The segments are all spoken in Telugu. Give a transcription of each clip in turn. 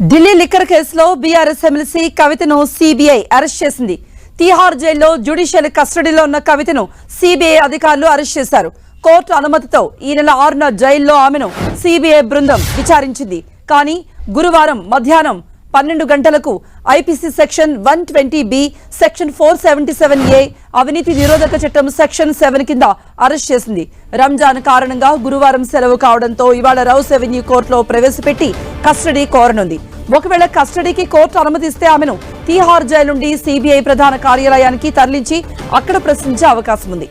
ఢిల్లీ లిక్కర్ కేసులో బీఆర్ఎస్ ఎమ్మెల్సీ కవితను సిబిఐ అరెస్ట్ చేసింది. తీహార్ జైల్లో జ్యుడిషియల్ కస్టడీలో ఉన్న కవితను సిబిఐ అధికారులు అరెస్ట్ చేశారు. కోర్టు అనుమతితో ఈ నెల ఆరున జైల్లో ఆమెను సిబిఐ బృందం విచారించింది. కానీ గురువారం మధ్యాహ్నం పన్నెండు గంటలకు IPC section one twenty B section four seventy seven A అవినీతి నిరోధక చట్టం సెక్షన్ సెవెన్ కింద అరెస్ట్ చేసింది. రంజాన్ కారణంగా గురువారం సెలవు కావడంతో ఇవాళ రౌస్ అవెన్యూ కోర్టులో ప్రవేశపెట్టి కస్టడీ కోరనుంది. ఒకవేళ కస్టడీకి కోర్టు అనుమతిస్తే ఆమెను తీహార్ జైలు నుండి సిబిఐ ప్రధాన కార్యాలయానికి తరలించి అక్కడ ప్రశ్నించే అవకాశం ఉంది.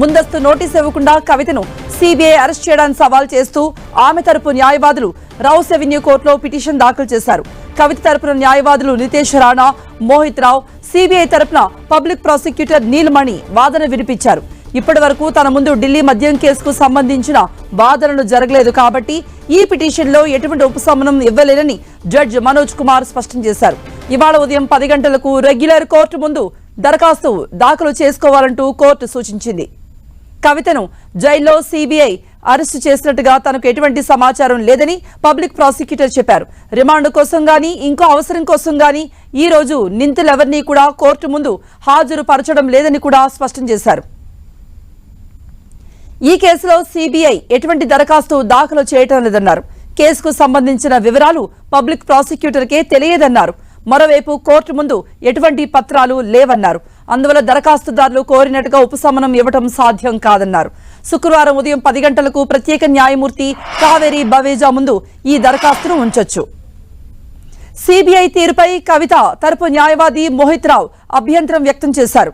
ముందస్తు నోటీస్ ఇవ్వకుండా కవితను సిబిఐ అరెస్ట్ చేయడానికి సవాల్ చేస్తూ ఆమె తరపు న్యాయవాదులు రౌస్ అవెన్యూ కోర్టులో పిటిషన్ దాఖలు చేశారు. కవిత తరపున న్యాయవాదులు నితేష్ రాణా మోహిత్ రావు సిబిఐ తరపున పబ్లిక్ ప్రాసిక్యూటర్ నీలమణి వాదన వినిపించారు. ఇప్పటి వరకు తన ముందు ఢిల్లీ మద్యం కేసుకు సంబంధించిన వాదనలు జరగలేదు కాబట్టి ఈ పిటిషన్లో ఎటువంటి ఉపశమనం ఇవ్వలేనని జడ్జి మనోజ్ కుమార్ స్పష్టం చేశారు. ఇవాళ ఉదయం పది గంటలకు రెగ్యులర్ కోర్టు ముందు దరఖాస్తు దాఖలు చేసుకోవాలంటూ కోర్టు సూచించింది. కవితను జైల్లో సిబిఐ అరెస్టు చేసినట్టుగా తనకు ఎటువంటి సమాచారం లేదని పబ్లిక్ ప్రాసిక్యూటర్ చెప్పారు. రిమాండ్ కోసం గాని ఇంకో అవసరం కోసం గాని ఈ రోజు నిందితులెవరినీ కూడా కోర్టు ముందు హాజరుపరచడం లేదని కూడా స్పష్టం చేశారు. ఈ కేసులో సిబిఐ ఎటువంటి దరఖాస్తు దాఖలు చేయటం లేదన్నారు. కేసుకు సంబంధించిన వివరాలు పబ్లిక్ ప్రాసిక్యూటర్కే తెలియదన్నారు. మరోవైపు కోర్టు ముందు ఎటువంటి పత్రాలు లేవన్నారు. అందువల్ల దరఖాస్తుదారులు కోరినట్టుగా ఉపశమనం ఇవ్వటం సాధ్యం కాదన్నారు. శుక్రవారం ఉదయం పది గంటలకు ప్రత్యేక న్యాయమూర్తి కావేరి బవేజా ముందు ఈ దరఖాస్తును ఉంచొచ్చు. సిబిఐ తీరుపై కవిత తరపు న్యాయవాది మోహిత్ రావు అభ్యంతరం వ్యక్తం చేశారు.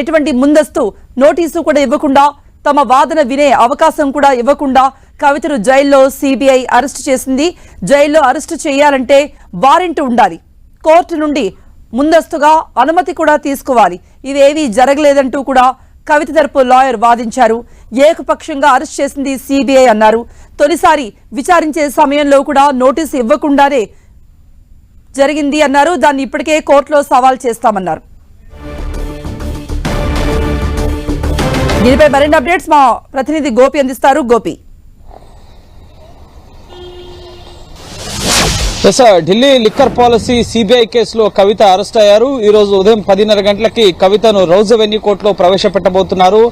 ఎటువంటి ముందస్తు నోటీసు కూడా ఇవ్వకుండా తమ వాదన వినే అవకాశం కూడా ఇవ్వకుండా కవితను జైల్లో సిబిఐ అరెస్టు చేసింది. జైల్లో అరెస్టు చేయాలంటే వారెంట్ ఉండాలి. కోర్టు నుండి ముందస్తుగా అనుమతి కూడా తీసుకోవాలి. ఇవేవీ జరగలేదంటూ కూడా కవిత తరపు లాయర్ వాదించారు. ఏకపక్షంగా అరెస్ట్ చేసింది సిబిఐ అన్నారు. తొలిసారి విచారించే సమయంలో కూడా నోటీసు ఇవ్వకుండానే జరిగింది అన్నారు. దాన్ని ఇప్పటికే కోర్టులో సవాల్ చేస్తామన్నారు. దీనిపై మరిన్ని అప్డేట్స్ మా ప్రతినిధి గోపి అందిస్తారు. Gopi. Yes Delhi liquor policy CBI కేసులో కవిత అరెస్ట్ అయ్యారు. ఈ రోజు ఉదయం పదిన్నర గంటలకి కవితను రౌజ్ అవెన్యూ కోర్టులో ప్రవేశపెట్టబోతున్నారు.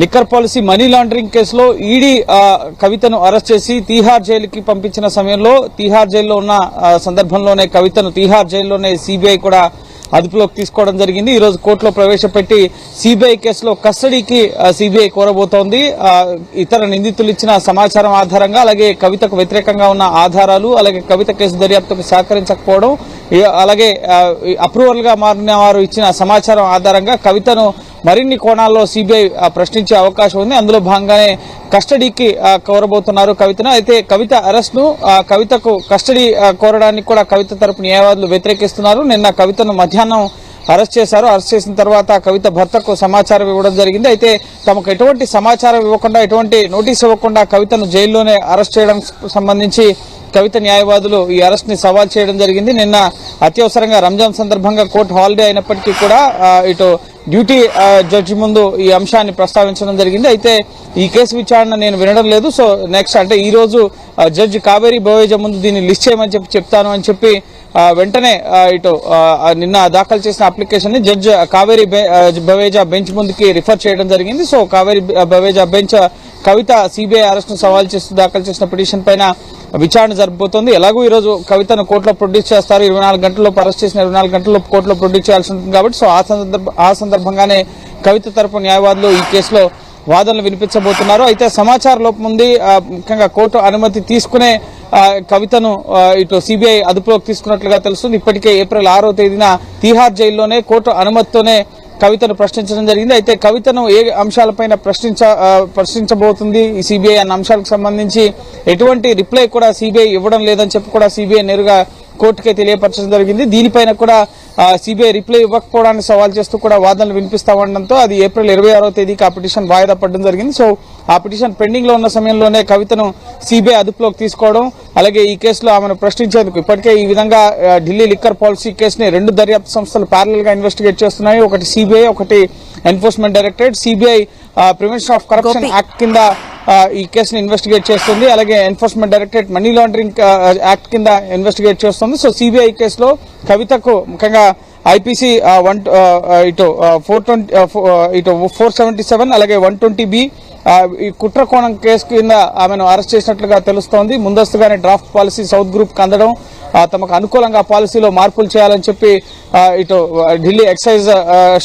లిక్కర్ పాలసీ మనీ లాండరింగ్ కేసులో ఈడీ కవితను అరెస్ట్ చేసి తీహార్ జైలుకి పంపించిన సమయంలో తీహార్ జైల్లో ఉన్న సందర్భంలోనే కవితను తీహార్ జైల్లోనే సిబిఐ కూడా అదుపులోకి తీసుకోవడం జరిగింది. ఈ రోజు కోర్టులో ప్రవేశపెట్టి సిబిఐ కేసులో కస్టడీకి సిబిఐ కోరబోతోంది. ఇతర నిందితులు ఇచ్చిన సమాచారం ఆధారంగా అలాగే కవితకు వ్యతిరేకంగా ఉన్న ఆధారాలు అలాగే కవిత కేసు దర్యాప్తుకు సహకరించకపోవడం అలాగే అప్రూవల్గా మారిన వారు ఇచ్చిన సమాచారం ఆధారంగా కవితను మరిన్ని కోణాల్లో సిబిఐ ప్రశ్నించే అవకాశం ఉంది. అందులో భాగంగానే కస్టడీకి కోరబోతున్నారు కవితను. అయితే కవిత అరెస్ట్ను కవితకు కస్టడీ కోరడానికి కూడా కవిత తరపు న్యాయవాదులు వ్యతిరేకిస్తున్నారు. నిన్న కవితను మధ్యాహ్నం అరెస్ట్ చేశారు. అరెస్ట్ చేసిన తర్వాత కవిత భర్తకు సమాచారం ఇవ్వడం జరిగింది. అయితే తమకు ఎటువంటి సమాచారం ఇవ్వకుండా ఎటువంటి నోటీస్ ఇవ్వకుండా కవితను జైల్లోనే అరెస్ట్ చేయడం సంబంధించి కవిత న్యాయవాదులు ఈ అరెస్ట్ని సవాల్ చేయడం జరిగింది. నిన్న అత్యవసరంగా రంజాన్ సందర్భంగా కోర్టు హాలిడే అయినప్పటికీ కూడా ఇటు డ్యూటీ జడ్జి ముందు ఈ అంశాన్ని ప్రస్తావించడం జరిగింది. అయితే ఈ కేసు విచారణ నేను వినడం లేదు. సో నెక్స్ట్ అంటే ఈ రోజు జడ్జి కావేరి బవేజా ముందు దీన్ని లిస్ట్ చేయమని చెప్పి చెప్తాను అని చెప్పి వెంటనే ఇటు నిన్న దాఖలు చేసిన అప్లికేషన్ని జడ్జి కావేరి బె- బవేజా బెంచ్ ముందుకి రిఫర్ చేయడం జరిగింది. So Kaveri Baweja bench Kavitha CBI అరెస్ట్ను సవాల్ చేస్తూ దాఖలు చేసిన పిటిషన్ పైన విచారణ జరగబోతోంది ఎలాగో ఈ రోజు కవితను కోర్టులో ప్రొడ్యూస్ చేస్తారు. ఇరవై నాలుగు గంటల్లో అరెస్ట్ చేసిన ఇరవై నాలుగు గంటల్లో కోర్టులో ప్రొడ్యూస్ చేయాల్సి ఉంటుంది కాబట్టి సో ఆ సందర్భ ఆ సందర్భంగానే కవిత తరపు న్యాయవాదులు ఈ కేసులో వాదనలు వినిపించబోతున్నారు. అయితే సమాచార లోపం ఉంది. ముఖ్యంగా కోర్టు అనుమతి తీసుకునే కవితను ఇటు సిబిఐ అదుపులోకి తీసుకున్నట్లుగా తెలుస్తుంది. ఇప్పటికే ఏప్రిల్ ఆరో తేదీన తీహార్ జైల్లోనే కోర్టు అనుమతితోనే కవితను ప్రశ్నించడం జరిగింది. అయితే కవితను ఏ అంశాలపైన ప్రశ్నించ ప్రశ్నించబోతుంది ఈ సిబిఐ అన్న అంశాలకు సంబంధించి? ఎటువంటి రిప్లై కూడా సిబిఐ ఇవ్వడం లేదని చెప్పి కూడా సిబిఐ నేరుగా కోర్టుకే తెలియపరచడం జరిగింది. దీనిపైన కూడా సిబిఐ రిప్లై ఇవ్వకపోవడాన్ని సవాల్ చేస్తూ కూడా వాదనలు వినిపిస్తా ఉండడంతో అది ఏప్రిల్ ఇరవై ఆరో తేదీకి ఆ పిటిషన్ వాయిదా పడడం జరిగింది సో ఆ పిటిషన్ పెండింగ్లో ఉన్న సమయంలోనే కవితను సిబిఐ అదుపులోకి తీసుకోవడం అలాగే ఈ కేసులో ఆమెను ప్రశ్నించేందుకు ఇప్పటికే ఈ విధంగా ఢిల్లీ లిక్కర్ పాలసీ కేసుని రెండు దర్యాప్తు సంస్థలు ప్యారల్గా ఇన్వెస్టిగేట్ చేస్తున్నాయి ఒకటి సిబిఐ ఒకటి enforcement directorate CBI prevention of corruption. Act కింద ఈ కేసును ఇన్వెస్టిగేట్ చేస్తుంది. అలాగే enforcement directorate money laundering act కింద ఇన్వెస్టిగేట్ చేస్తుంది. సో సిబిఐ కేసులో కవితకు ముఖ్యంగా ఐపీసీ వన్ ఇటు ఫోర్ ట్వంటీ ఇటు ఫోర్ సెవెంటీ సెవెన్ అలాగే వన్ ట్వంటీ బి ఈ కుట్ర కోణం కేసు కింద ఆమెను అరెస్ట్ చేసినట్లుగా తెలుస్తోంది. ముందస్తుగానే డ్రాఫ్ట్ పాలసీ సౌత్ గ్రూప్కి అందడం తమకు అనుకూలంగా పాలసీలో మార్పులు చేయాలని చెప్పి ఇటు ఢిల్లీ ఎక్సైజ్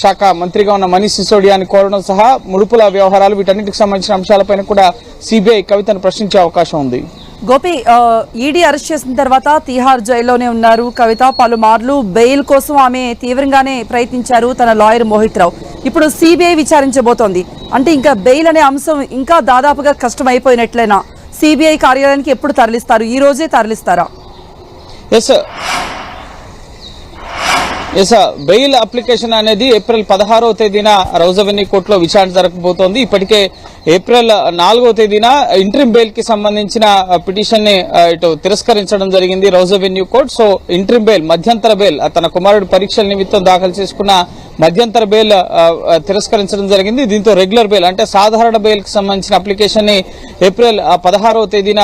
శాఖ మంత్రిగా ఉన్న మనీష్ సిసోడియాని కోరడం సహా ముడుపుల వ్యవహారాలు వీటన్నిటికి సంబంధించిన అంశాలపైన కూడా సిబిఐ కవితను ప్రశ్నించే అవకాశం ఉంది. గోపి ఈడీ అరెస్ట్ చేసిన తర్వాత తీహార్ జైల్లోనే ఉన్నారు. కవిత పలుమార్లు బెయిల్ కోసం ఆమె తీవ్రంగానే ప్రయత్నించారు తన లాయర్ మోహిత్ రావు. ఇప్పుడు సిబిఐ విచారించబోతోంది. అంటే ఇంకా బెయిల్ అనే అంశం ఇంకా దాదాపుగా కష్టమైపోయినట్లేనా? సిబిఐ కార్యాలయానికి ఎప్పుడు తరలిస్తారు? ఈ రోజే తరలిస్తారా? ఎస్ ఎస్ బెయిల్ అప్లికేషన్ అనేది ఏప్రిల్ పదహారవ తేదీన రౌజవెన్నీ కోర్టులో విచారణ జరగబోతోంది. ఇప్పటికే ఏప్రిల్ నాలుగవ తేదీన ఇంట్రిమ్ బెయిల్కి సంబంధించిన పిటిషన్ని ఇటు తిరస్కరించడం జరిగింది Rouse Avenue court so interim bail మధ్యంతర బెయిల్ తన కుమారుడు పరీక్షల నిమిత్తం దాఖలు చేసుకున్న మధ్యంతర బెయిల్ తిరస్కరించడం జరిగింది. దీంతో రెగ్యులర్ బెయిల్ అంటే సాధారణ బెయిల్కి సంబంధించిన అప్లికేషన్ని ఏప్రిల్ పదహారవ తేదీన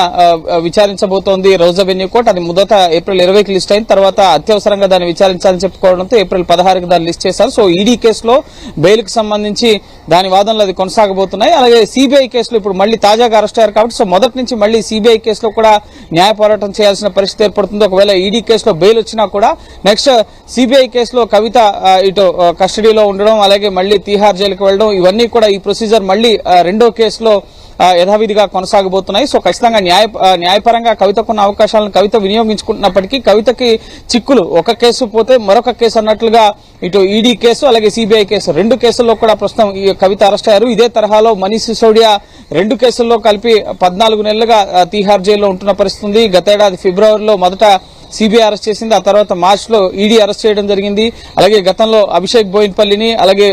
విచారించబోతోంది రోజా వెన్యూ కోర్టు. అది మొదట ఏప్రిల్ ఇరవైకి లిస్ట్ అయిన తర్వాత అత్యవసరంగా దాన్ని విచారించాలని చెప్పుకోవడంతో ఏప్రిల్ పదహారుకి దాన్ని లిస్ట్ చేశారు. సో ఈడీ కేసులో బెయిల్ సంబంధించి దాని వాదనలు అది కొనసాగబోతున్నాయి. అలాగే సిబిఐ కేసులో ఇప్పుడు మళ్ళీ తాజాగా అరెస్ట్ అయ్యారు కాబట్టి సో మొదటి నుంచి మళ్ళీ సిబిఐ కేసులో కూడా న్యాయ పోరాటం చేయాల్సిన పరిస్థితి ఏర్పడుతుంది. ఒకవేళ ఈడీ కేసులో బెయిల్ వచ్చినా కూడా నెక్స్ట్ సిబిఐ కేసులో కవిత ఇటు కస్టడీలో ఉండడం అలాగే మళ్ళీ తీహార్ జైలుకి వెళ్ళడం ఇవన్నీ కూడా ఈ ప్రొసీజర్ మళ్ళీ రెండో కేసులో యథావిధిగా కొనసాగబోతున్నాయి. సో ఖచ్చితంగా న్యాయ న్యాయపరంగా కవితకున్న అవకాశాలను కవిత వినియోగించుకుంటున్నప్పటికీ కవితకి చిక్కులు. ఒక కేసు పోతే మరొక కేసు అన్నట్లుగా ఇటు ఈడీ కేసు అలాగే సిబిఐ కేసు. రెండు కేసుల్లో కూడా ప్రస్తుతం ఈ కవిత అరెస్ట్ అయ్యారు. ఇదే తరహాలో మనీష్ సిసోడియా రెండు కేసుల్లో కలిపి పద్నాలుగు నెలలుగా తీహార్ జైల్లో ఉంటున్న పరిస్థితి గతేడాది ఫిబ్రవరిలో మొదట సిబిఐ అరెస్ట్ చేసింది. ఆ తర్వాత మార్చ్లో ఈడీ అరెస్ట్ చేయడం జరిగింది. అలాగే గతంలో అభిషేక్ బోయిన్పల్లిని అలాగే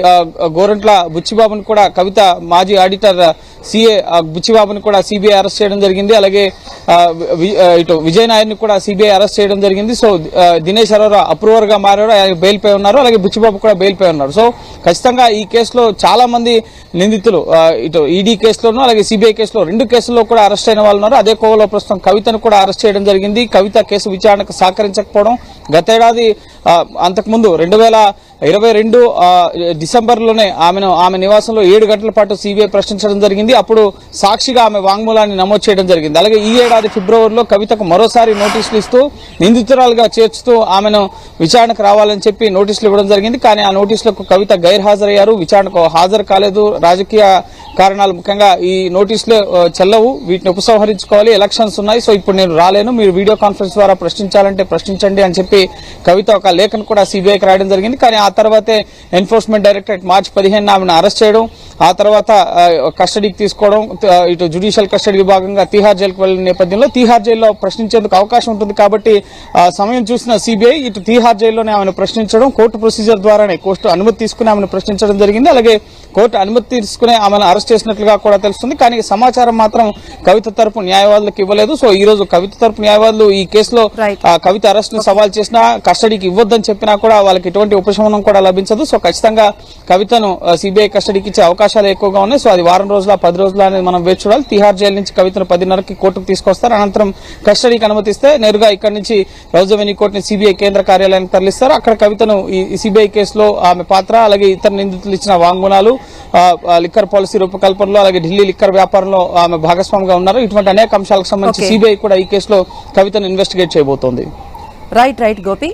గోరంట్ల బుచ్చిబాబుని కూడా కవిత మాజీ ఆడిటర్ సిఏ బుచ్చిబాబుని కూడా సిబిఐ అరెస్ట్ చేయడం జరిగింది. అలాగే ఇటు విజయ్ నాయర్ని కూడా సిబిఐ అరెస్ట్ చేయడం జరిగింది. సో దినేష్ అరోరా అప్రూవర్గా మారారు. ఆయన బెయిల్ పై ఉన్నారు. అలాగే బుచ్చిబాబు కూడా బెయిల్ పై ఉన్నారు. సో ఖచ్చితంగా ఈ కేసులో చాలా మంది నిందితులు ఇటు ఈడీ కేసులోనూ అలాగే సిబిఐ కేసులో రెండు కేసుల్లో కూడా అరెస్ట్ అయిన వాళ్ళు ఉన్నారు. అదే కోవలో ప్రస్తుతం కవితను కూడా అరెస్ట్ చేయడం జరిగింది. కవిత కేసు విచారణకు సహకరించకపోవడం గతేడాది అంతకుముందు రెండు వేల ఇరవై రెండు డిసెంబర్లోనే ఆమెను ఆమె నివాసంలో ఏడు గంటల పాటు సిబిఐ ప్రశ్నించడం జరిగింది. అప్పుడు సాక్షిగా ఆమె వాంగ్మూలాన్ని నమోదు చేయడం జరిగింది. అలాగే ఈ ఏడాది ఫిబ్రవరిలో కవితకు మరోసారి నోటీసులు ఇస్తూ నిందితురాలుగా చేర్చుతూ ఆమెను విచారణకు రావాలని చెప్పి నోటీసులు ఇవ్వడం జరిగింది. కానీ ఆ నోటీసులకు కవిత గైర్హాజరయ్యారు. విచారణకు హాజరు కాలేదు. రాజకీయ కారణాలు ముఖ్యంగా ఈ నోటీసులు చెల్లవు. వీటిని ఉపసంహరించుకోవాలి. ఎలక్షన్స్ ఉన్నాయి. సో ఇప్పుడు నేను రాలేను. మీరు వీడియో కాన్ఫరెన్స్ ద్వారా ప్రశ్నించాలంటే ప్రశ్నించండి అని చెప్పి కవిత ఒక లేఖను కూడా సిబిఐకి రాయడం జరిగింది. కానీ ఆ తర్వాతే ఎన్ఫోర్స్మెంట్ డైరెక్టరేట్ మార్చి పదిహేను ఆమెను అరెస్ట్ చేయడం ఆ తర్వాత కస్టడీకి తీసుకోవడం ఇటు జుడిషియల్ కస్టడీ విభాగంగా తీహార్ జైలుకు వెళ్ళిన నేపథ్యంలో తీహార్ జైల్లో ప్రశ్నించేందుకు అవకాశం ఉంటుంది కాబట్టి ఆ, సమయం చూసిన సిబిఐ ఇటు తీహార్ జైల్లోనే ఆమెను ప్రశ్నించడం కోర్టు ప్రొసీజర్ ద్వారానే కోర్టు అనుమతి తీసుకుని ఆమెను ప్రశ్నించడం జరిగింది. అలాగే కోర్టు అనుమతి తీసుకునే ఆమెను అరెస్ట్ చేసినట్లుగా కూడా తెలుస్తుంది. కానీ సమాచారం మాత్రం కవిత తరపు న్యాయవాదులకు ఇవ్వలేదు. సో ఈ రోజు కవిత తరపు న్యాయవాదులు ఈ కేసులో కవిత అరెస్ట్ను సవాల్ చేసినా కస్టడీకి ఇవ్వద్దని చెప్పినా కూడా వాళ్ళకి ఎటువంటి ఉపశమనం కూడా లభించదు. సో ఖచ్చితంగా కవితను సిబిఐ కస్టడీకి ఇచ్చే అవకాశాలు ఎక్కువగా ఉన్నాయి. సో అది వారం రోజుల పది రోజుల అనేది మనం వేచి చూడాలి. తిహార్ జైలు నుంచి కవితను పదిన్నరకి కోర్టుకు తీసుకొస్తారు. అనంతరం కస్టడీకి అనుమతిస్తే నేరుగా ఇక్కడి నుంచి రౌజవెనీ కోర్టుని సిబిఐ కేంద్ర కార్యాలయానికి తరలిస్తారు. అక్కడ కవితను ఈ సిబిఐ కేసులో ఆమె పాత్ర అలాగే ఇతర నిందితులు ఇచ్చిన వాంగ్మూలాలు ఆ, లిక్కర్ పాలసీ రూపకల్పనలో అలాగే ఢిల్లీ లిక్కర్ వ్యాపారంలో ఆమె భాగస్వామిగా ఉన్నారు. ఇటువంటి అనేక అంశాలకు సంబంధించి. సిబిఐ కూడా ఈ కేసులో కవితను ఇన్వెస్టిగేట్ చేయబోతోంది. Right right Gopi